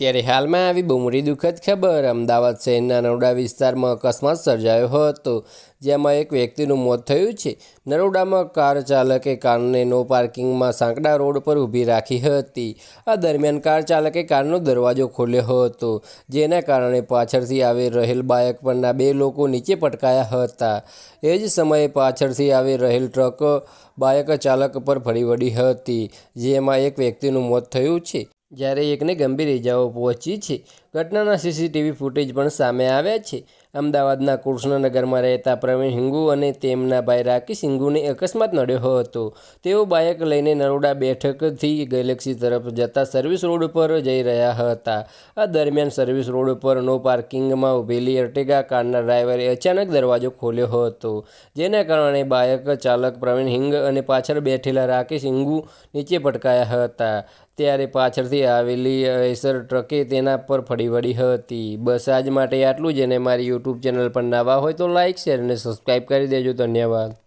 ત્યારે હાલમાં આવી બમરી દુઃખદ ખબર. અમદાવાદ શહેરના નરોડા વિસ્તારમાં અકસ્માત સર્જાયો હતો, જેમાં એક વ્યક્તિનું મોત થયું છે. નરોડામાં કાર ચાલકે કારને નો પાર્કિંગમાં સાંકડા રોડ પર ઊભી રાખી હતી. આ દરમિયાન કાર ચાલકે કારનો દરવાજો ખોલ્યો હતો, જેના કારણે પાછળથી આવી રહેલ બાઇક પરના બે લોકો નીચે પટકાયા હતા. એ જ સમયે પાછળથી આવી રહેલ ટ્રક બાઇક ચાલક પર ફરી વળી હતી, જેમાં એક વ્યક્તિનું મોત થયું છે. જ્યારે એકને ગંભીર ઇજાઓ પહોંચી છે ઘટનાના સીસીટીવી ફૂટેજ પણ સામે આવ્યા છે. અમદાવાદના કૃષ્ણનગરમાં રહેતા પ્રવીણ હિંગુ અને તેમના ભાઈ રાકેશ હિંગુને અકસ્માત નડ્યો હતો. તેઓ બાઇક લઈને નરોડા બેઠકથી ગેલેક્સી તરફ જતા સર્વિસ રોડ પર જઈ રહ્યા હતા. આ દરમિયાન સર્વિસ રોડ પર નો પાર્કિંગમાં ઊભેલી અર્ટેગા કારના ડ્રાઈવરે અચાનક દરવાજો ખોલ્યો હતો, જેના કારણે બાઇક ચાલક પ્રવીણ હિંગ અને પાછળ બેઠેલા રાકેશ હિંગુ નીચે પટકાયા હતા. ત્યારે પાછળથી આવેલી એસર ટ્રકે તેના પર ફરી વળી હતી. બસ આજ માટે આટલું જ અને મારી યુટ્યુબ ચેનલ પર નવા હોય તો લાઇક શેર અને સબસ્ક્રાઈબ કરી દેજો. ધન્યવાદ.